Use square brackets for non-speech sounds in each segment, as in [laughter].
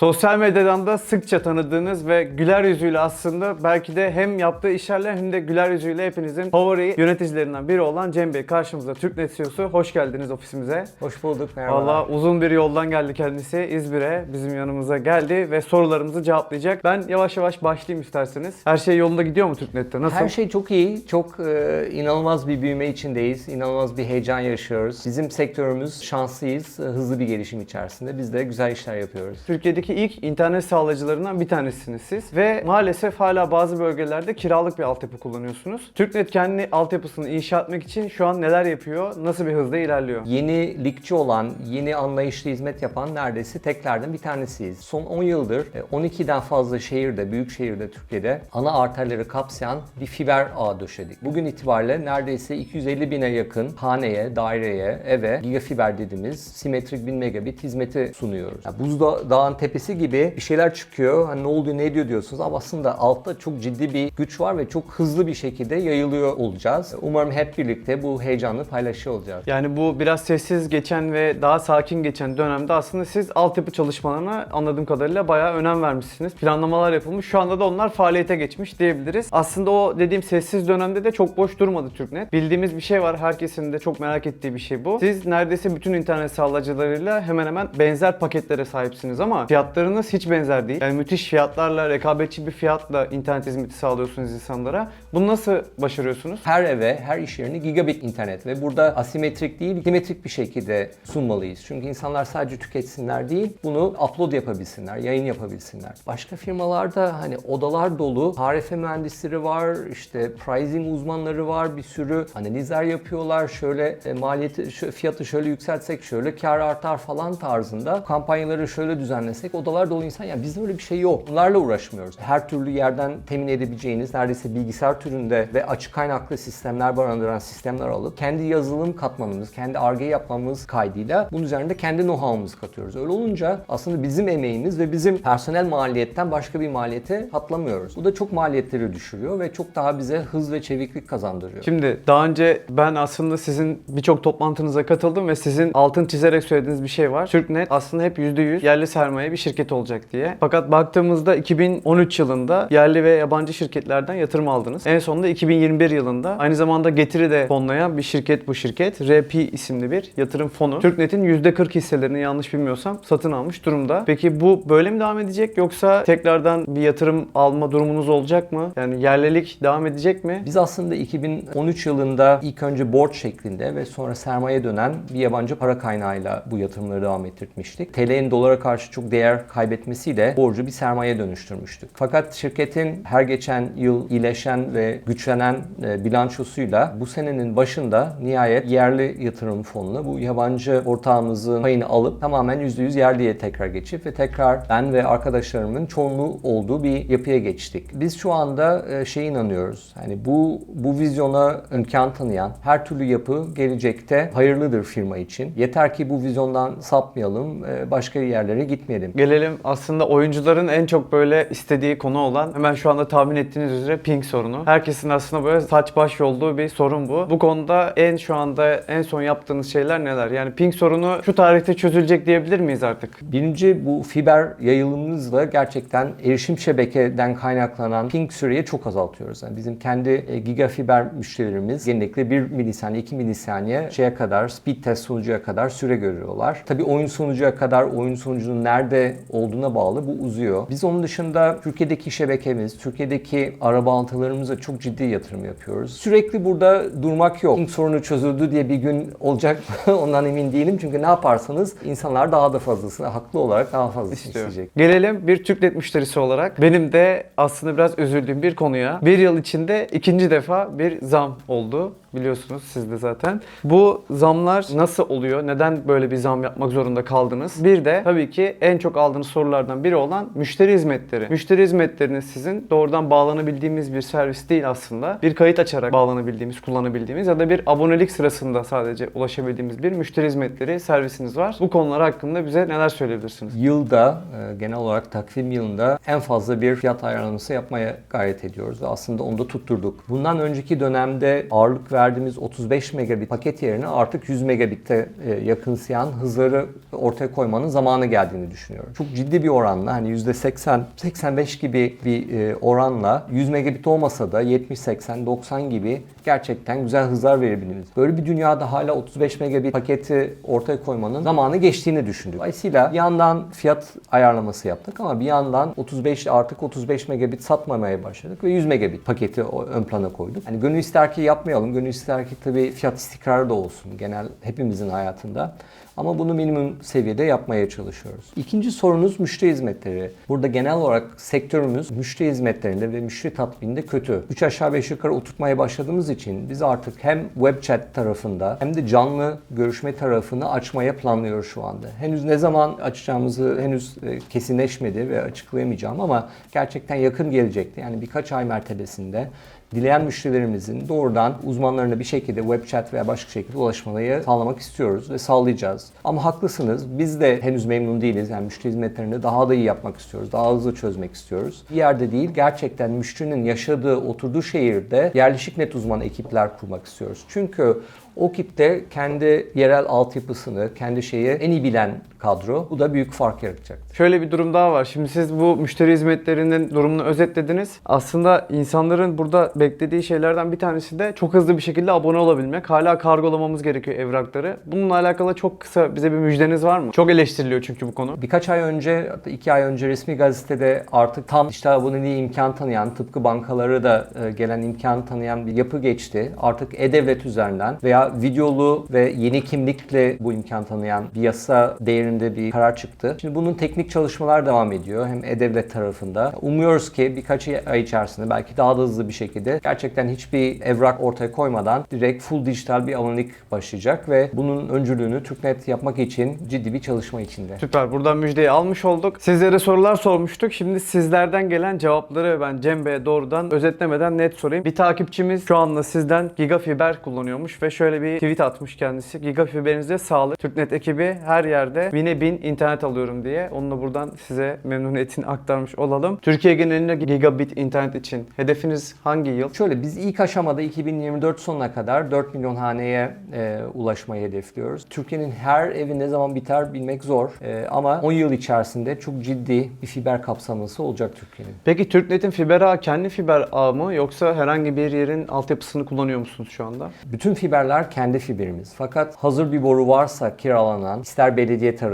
Sosyal medyadan da sıkça tanıdığınız ve güler yüzüyle aslında belki de hem yaptığı işlerle hem de güler yüzüyle hepinizin favori yöneticilerinden biri olan Cem Bey karşımızda Türknet CEO'su. Hoş geldiniz ofisimize. Hoş bulduk merhaba. Valla uzun bir yoldan geldi kendisi İzmir'e bizim yanımıza geldi ve sorularımızı cevaplayacak. Ben yavaş yavaş başlayayım isterseniz. Her şey yolunda gidiyor mu Türknet'te? Nasıl? Her şey çok iyi. Çok e, inanılmaz bir büyüme içindeyiz. İnanılmaz bir heyecan yaşıyoruz. Bizim sektörümüz şanslıyız. Hızlı bir gelişim içerisinde. Biz de güzel işler yapıyoruz. Türkiye'deki ilk internet sağlayıcılarından bir tanesiniz siz ve maalesef hala bazı bölgelerde kiralık bir altyapı kullanıyorsunuz. Türknet kendi altyapısını inşa etmek için şu an neler yapıyor, nasıl bir hızda ilerliyor? Yenilikçi olan, yeni anlayışlı hizmet yapan neredeyse teklerden bir tanesiyiz. Son 10 yıldır e, 12'den fazla şehirde, büyük şehirde Türkiye'de ana arterleri kapsayan bir fiber ağ döşedik. Bugün itibariyle neredeyse 250 bine yakın haneye, daireye, eve gigafiber dediğimiz simetrik 1000 megabit hizmeti sunuyoruz. Yani buzdağın tepesi gibi bir şeyler çıkıyor. Hani ne oluyor, ne ediyor diyorsunuz ama aslında altta çok ciddi bir güç var ve çok hızlı bir şekilde yayılıyor olacağız. Umarım hep birlikte bu heyecanı paylaşıyor olacağız. Yani bu biraz sessiz geçen ve daha sakin geçen dönemde aslında siz altyapı çalışmalarına anladığım kadarıyla bayağı önem vermişsiniz. Planlamalar yapılmış. Şu anda da onlar faaliyete geçmiş diyebiliriz. Aslında o dediğim sessiz dönemde de çok boş durmadı Türknet. Bildiğimiz bir şey var. Herkesin de çok merak ettiği bir şey bu. Siz neredeyse bütün internet sağlayıcılarıyla hemen hemen benzer paketlere sahipsiniz ama fiyatlarınız hiç benzer değil. Yani müthiş fiyatlarla, rekabetçi bir fiyatla internet hizmeti sağlıyorsunuz insanlara. Bunu nasıl başarıyorsunuz? Her eve, her iş yerine gigabit internet ve burada asimetrik değil, simetrik bir şekilde sunmalıyız. Çünkü insanlar sadece tüketsinler değil, bunu upload yapabilsinler, yayın yapabilsinler. Başka firmalarda hani odalar dolu, tarife mühendisleri var, işte pricing uzmanları var, bir sürü analizler yapıyorlar. Şöyle e, maliyeti, şu fiyatı şöyle yükseltsek şöyle kar artar falan tarzında kampanyaları şöyle düzenlesek odalar dolu insan. Yani bizde öyle bir şey yok. Bunlarla uğraşmıyoruz. Her türlü yerden temin edebileceğiniz neredeyse bilgisayar türünde ve açık kaynaklı sistemler barındıran sistemler alıp kendi yazılım katmanımız, kendi arge yapmamız kaydıyla bunun üzerinde kendi know-how'umuzu katıyoruz. Öyle olunca aslında bizim emeğimiz ve bizim personel maliyetten başka bir maliyete katlamıyoruz. Bu da çok maliyetleri düşürüyor ve çok daha bize hız ve çeviklik kazandırıyor. Şimdi daha önce ben aslında sizin birçok toplantınıza katıldım ve sizin altın çizerek söylediğiniz bir şey var. Türknet aslında hep %100 yerli sermaye bir şirket olacak diye. Fakat baktığımızda 2013 yılında yerli ve yabancı şirketlerden yatırım aldınız. En sonunda 2021 yılında aynı zamanda getiri de fonlayan bir şirket bu şirket. RP isimli bir yatırım fonu. Türknet'in %40 hisselerini yanlış bilmiyorsam satın almış durumda. Peki bu böyle mi devam edecek yoksa tekrardan bir yatırım alma durumunuz olacak mı? Yani yerlilik devam edecek mi? Biz aslında 2013 yılında ilk önce borç şeklinde ve sonra sermaye dönen bir yabancı para kaynağıyla bu yatırımları devam ettirmiştik. TL'nin dolara karşı çok değer kaybetmesiyle borcu bir sermaye dönüştürmüştük. Fakat şirketin her geçen yıl iyileşen ve güçlenen e, bilançosuyla bu senenin başında nihayet yerli yatırım fonuna bu yabancı ortağımızın payını alıp tamamen %100 yerliye tekrar geçip ve tekrar ben ve arkadaşlarımın çoğunluğu olduğu bir yapıya geçtik. Biz şu anda şey inanıyoruz. Hani bu bu vizyona imkan tanıyan her türlü yapı gelecekte hayırlıdır firma için. Yeter ki bu vizyondan sapmayalım, e, başka yerlere gitmeyelim. Gelelim aslında oyuncuların en çok böyle istediği konu olan hemen şu anda tahmin ettiğiniz üzere ping sorunu. Herkesin aslında böyle saç baş yolduğu bir sorun bu. Bu konuda en şu anda en son yaptığınız şeyler neler? Yani ping sorunu şu tarihte çözülecek diyebilir miyiz artık? Birinci bu fiber yayılımımızla gerçekten erişim şebekeden kaynaklanan ping süreyi çok azaltıyoruz. Yani bizim kendi e, gigafiber müşterilerimiz genellikle 1 milisaniye, 2 milisaniye şeye kadar, speed test sonucuya kadar süre görüyorlar. Tabii oyun sonucuya kadar oyun sonucunun nerede olduğuna bağlı bu uzuyor. Biz onun dışında Türkiye'deki şebekemiz, Türkiye'deki ara bağlantılarımıza çok ciddi yatırım yapıyoruz. Sürekli burada durmak yok. Ping sorunu çözüldü diye bir gün olacak [laughs] ondan emin değilim. Çünkü ne yaparsanız insanlar daha da fazlasını haklı olarak daha fazlasını istiyor. isteyecek. Gelelim bir Türknet müşterisi olarak benim de aslında biraz üzüldüğüm bir konuya. Bir yıl içinde ikinci defa bir zam oldu. Biliyorsunuz siz de zaten. Bu zamlar nasıl oluyor? Neden böyle bir zam yapmak zorunda kaldınız? Bir de tabii ki en çok aldığınız sorulardan biri olan müşteri hizmetleri. Müşteri hizmetleriniz sizin doğrudan bağlanabildiğimiz bir servis değil aslında. Bir kayıt açarak bağlanabildiğimiz, kullanabildiğimiz ya da bir abonelik sırasında sadece ulaşabildiğimiz bir müşteri hizmetleri servisiniz var. Bu konular hakkında bize neler söyleyebilirsiniz? Yılda e, genel olarak takvim yılında en fazla bir fiyat ayarlaması yapmaya gayret ediyoruz ve aslında onu da tutturduk. Bundan önceki dönemde ağırlık verdiğimiz 35 megabit paket yerine artık 100 megabitte e, yakınsayan hızları ortaya koymanın zamanı geldiğini düşünüyoruz. Çok ciddi bir oranla hani %80-85 gibi bir e, oranla 100 megabit olmasa da 70-80-90 gibi gerçekten güzel hızlar verebiliriz. Böyle bir dünyada hala 35 megabit paketi ortaya koymanın zamanı geçtiğini düşündük. Dolayısıyla bir yandan fiyat ayarlaması yaptık ama bir yandan 35 artık 35 megabit satmamaya başladık ve 100 megabit paketi ön plana koyduk. Hani gönül ister ki yapmayalım. Gönül ister ki tabii fiyat istikrarı da olsun genel hepimizin hayatında. Ama bunu minimum seviyede yapmaya çalışıyoruz. İkinci sorunuz müşteri hizmetleri. Burada genel olarak sektörümüz müşteri hizmetlerinde ve müşteri tatmininde kötü. 3 aşağı 5 yukarı oturtmaya başladığımız için biz artık hem web chat tarafında hem de canlı görüşme tarafını açmaya planlıyoruz şu anda. Henüz ne zaman açacağımızı henüz e, kesinleşmedi ve açıklayamayacağım ama gerçekten yakın gelecekte yani birkaç ay mertebesinde dileyen müşterilerimizin doğrudan uzmanlarına bir şekilde web chat veya başka şekilde ulaşmayı sağlamak istiyoruz ve sağlayacağız. Ama haklısınız biz de henüz memnun değiliz. Yani müşteri hizmetlerini daha da iyi yapmak istiyoruz. Daha hızlı çözmek istiyoruz. Bir yerde değil gerçekten müşterinin yaşadığı, oturduğu şehirde yerleşik net uzman ekipler kurmak istiyoruz. Çünkü o ekipte kendi yerel altyapısını, kendi şeyi en iyi bilen kadro. Bu da büyük fark yaratacak. Şöyle bir durum daha var. Şimdi siz bu müşteri hizmetlerinin durumunu özetlediniz. Aslında insanların burada beklediği şeylerden bir tanesi de çok hızlı bir şekilde abone olabilmek. Hala kargolamamız gerekiyor evrakları. Bununla alakalı çok kısa bize bir müjdeniz var mı? Çok eleştiriliyor çünkü bu konu. Birkaç ay önce, hatta iki ay önce resmi gazetede artık tam dijital aboneliği imkan tanıyan, tıpkı bankaları da e, gelen imkan tanıyan bir yapı geçti. Artık e-devlet üzerinden veya videolu ve yeni kimlikle bu imkan tanıyan bir yasa değerinde bir karar çıktı. Şimdi bunun teknik çalışmalar devam ediyor hem e-devlet tarafında. Umuyoruz ki birkaç ay içerisinde belki daha da hızlı bir şekilde gerçekten hiçbir evrak ortaya koymadan direkt full dijital bir abonelik başlayacak ve bunun öncülüğünü TürkNet yapmak için ciddi bir çalışma içinde. Süper. Buradan müjdeyi almış olduk. Sizlere sorular sormuştuk. Şimdi sizlerden gelen cevapları ben Cem Bey'e doğrudan özetlemeden net sorayım. Bir takipçimiz şu anda sizden gigafiber kullanıyormuş ve şöyle bir tweet atmış kendisi. Gigafiberinize sağlık. Türknet ekibi her yerde bine bin internet alıyorum diye. Onu da buradan size memnuniyetini [laughs] aktarmış olalım. Türkiye genelinde gigabit internet için hedefiniz hangi yıl? Şöyle biz ilk aşamada 2024 sonuna kadar 4 milyon haneye e, ulaşmayı hedefliyoruz. Türkiye'nin her evi ne zaman biter bilmek zor E, ama 10 yıl içerisinde çok ciddi bir fiber kapsaması olacak Türkiye'nin. Peki Türknet'in fiber ağı kendi fiber ağı mı yoksa herhangi bir yerin altyapısını kullanıyor musunuz şu anda? Bütün fiberler kendi fiberimiz. Fakat hazır bir boru varsa kiralanan, ister belediye tarafından,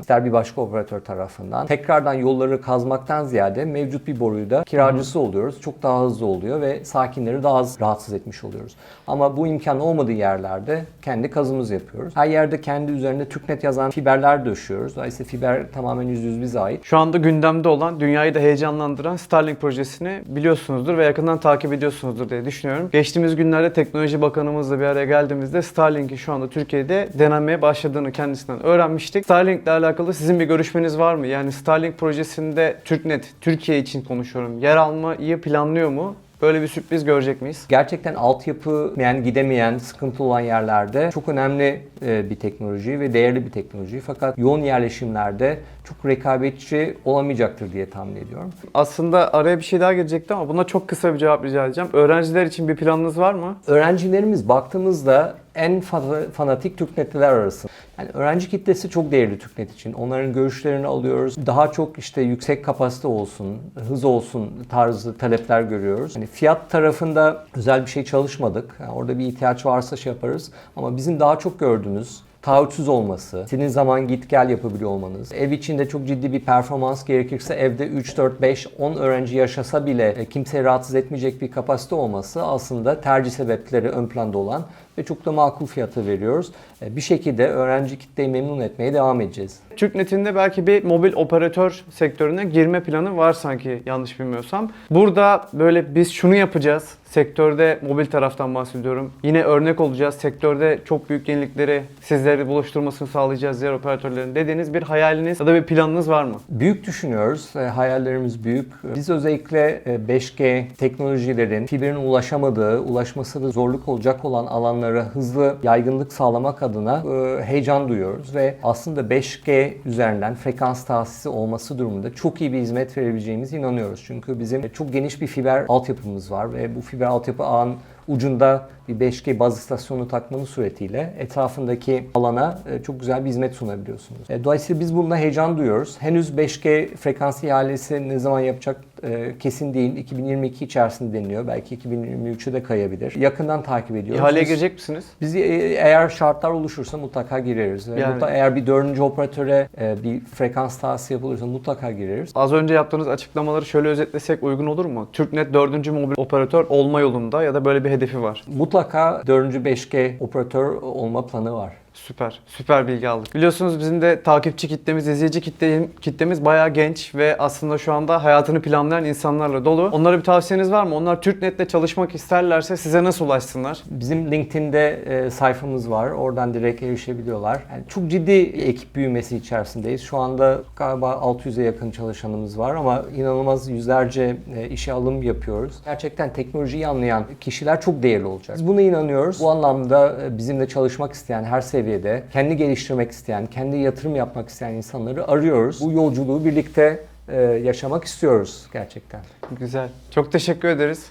ister bir başka operatör tarafından tekrardan yolları kazmaktan ziyade mevcut bir boruyu da kiracısı oluyoruz. Çok daha hızlı oluyor ve sakinleri daha az rahatsız etmiş oluyoruz. Ama bu imkan olmadığı yerlerde kendi kazımızı yapıyoruz. Her yerde kendi üzerinde TürkNet yazan fiberler döşüyoruz. Dolayısıyla fiber tamamen %100 bize ait. Şu anda gündemde olan, dünyayı da heyecanlandıran Starlink projesini biliyorsunuzdur ve yakından takip ediyorsunuzdur diye düşünüyorum. Geçtiğimiz günlerde Teknoloji Bakanımızla bir araya geldiğimizde Starlink'i şu anda Türkiye'de denenmeye başladığını kendisinden öğrenmiştik. Starlink ile alakalı sizin bir görüşmeniz var mı? Yani Starlink projesinde TürkNet, Türkiye için konuşuyorum, yer almayı planlıyor mu? Böyle bir sürpriz görecek miyiz? Gerçekten altyapı yani gidemeyen, sıkıntı olan yerlerde çok önemli e, bir teknoloji ve değerli bir teknoloji. Fakat yoğun yerleşimlerde çok rekabetçi olamayacaktır diye tahmin ediyorum. Aslında araya bir şey daha gelecekti ama buna çok kısa bir cevap rica edeceğim. Öğrenciler için bir planınız var mı? Öğrencilerimiz baktığımızda en fa- fanatik Türknetliler arasında. Yani öğrenci kitlesi çok değerli Türknet için. Onların görüşlerini alıyoruz. Daha çok işte yüksek kapasite olsun, hız olsun tarzı talepler görüyoruz. Hani fiyat tarafında özel bir şey çalışmadık. Yani orada bir ihtiyaç varsa şey yaparız. Ama bizim daha çok gördüğümüz taahhütsüz olması, senin zaman git gel yapabiliyor olmanız, ev içinde çok ciddi bir performans gerekirse evde 3, 4, 5, 10 öğrenci yaşasa bile e, kimseyi rahatsız etmeyecek bir kapasite olması aslında tercih sebepleri ön planda olan ve çok da makul fiyata veriyoruz. E, Bir şekilde öğrenci kitleyi memnun etmeye devam edeceğiz. TürkNet'in de belki bir mobil operatör sektörüne girme planı var sanki yanlış bilmiyorsam. Burada böyle biz şunu yapacağız. Sektörde mobil taraftan bahsediyorum. Yine örnek olacağız. Sektörde çok büyük yenilikleri sizleri buluşturmasını sağlayacağız diğer operatörlerin dediğiniz bir hayaliniz ya da bir planınız var mı? Büyük düşünüyoruz. E, Hayallerimiz büyük. Biz özellikle e, 5G teknolojilerin fiberin ulaşamadığı, ulaşması da zorluk olacak olan alanlara hızlı yaygınlık sağlamak adına e, heyecan duyuyoruz ve aslında 5G üzerinden frekans tahsisi olması durumunda çok iyi bir hizmet verebileceğimize inanıyoruz. Çünkü bizim çok geniş bir fiber altyapımız var ve bu fiber altyapı ağın ucunda bir 5G baz istasyonu takmanız suretiyle etrafındaki alana e, çok güzel bir hizmet sunabiliyorsunuz. E, Dolayısıyla biz bununla heyecan duyuyoruz. Henüz 5G frekans ihalesi ne zaman yapacak e, kesin değil. 2022 içerisinde deniliyor. Belki 2023'e de kayabilir. Yakından takip ediyoruz. İhaleye Biz- girecek misiniz? biz e, eğer şartlar oluşursa mutlaka gireriz. Yani- mutlaka eğer bir dördüncü operatöre e, bir frekans tahsisi yapılırsa mutlaka gireriz. Az önce yaptığınız açıklamaları şöyle özetlesek uygun olur mu? TürkNet 4. mobil operatör olma yolunda ya da böyle bir hedefi var. Mutlaka dördüncü 5G operatör olma planı var. Süper. Süper bilgi aldık. Biliyorsunuz bizim de takipçi kitlemiz, izleyici kitle, kitlemiz bayağı genç ve aslında şu anda hayatını planlayan insanlarla dolu. Onlara bir tavsiyeniz var mı? Onlar TürkNet'le çalışmak isterlerse size nasıl ulaşsınlar? Bizim LinkedIn'de e, sayfamız var. Oradan direkt erişebiliyorlar. Yani çok ciddi ekip büyümesi içerisindeyiz. Şu anda galiba 600'e yakın çalışanımız var ama inanılmaz yüzlerce e, işe alım yapıyoruz. Gerçekten teknolojiyi anlayan kişiler çok değerli olacak. Biz buna inanıyoruz. Bu anlamda e, bizimle çalışmak isteyen her seviyede, kendi geliştirmek isteyen, kendi yatırım yapmak isteyen insanları arıyoruz. Bu yolculuğu birlikte e, yaşamak istiyoruz gerçekten. Güzel. Çok teşekkür ederiz.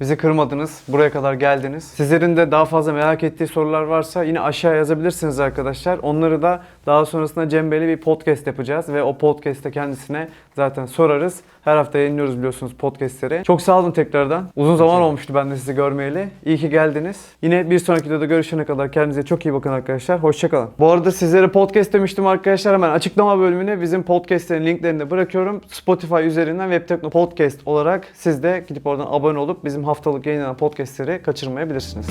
Bizi kırmadınız. Buraya kadar geldiniz. Sizlerin de daha fazla merak ettiği sorular varsa yine aşağı yazabilirsiniz arkadaşlar. Onları da daha sonrasında Cem Bey'le bir podcast yapacağız ve o podcast'te kendisine zaten sorarız. Her hafta yayınlıyoruz biliyorsunuz podcastleri. Çok sağ olun tekrardan. Uzun zaman olmuştu ben de sizi görmeyeli. İyi ki geldiniz. Yine bir sonraki videoda görüşene kadar kendinize çok iyi bakın arkadaşlar. Hoşçakalın. Bu arada sizlere podcast demiştim arkadaşlar. Hemen açıklama bölümüne bizim podcastlerin linklerini de bırakıyorum. Spotify üzerinden Webtekno Podcast olarak siz de gidip oradan abone olup bizim haftalık yayınlanan podcastleri kaçırmayabilirsiniz.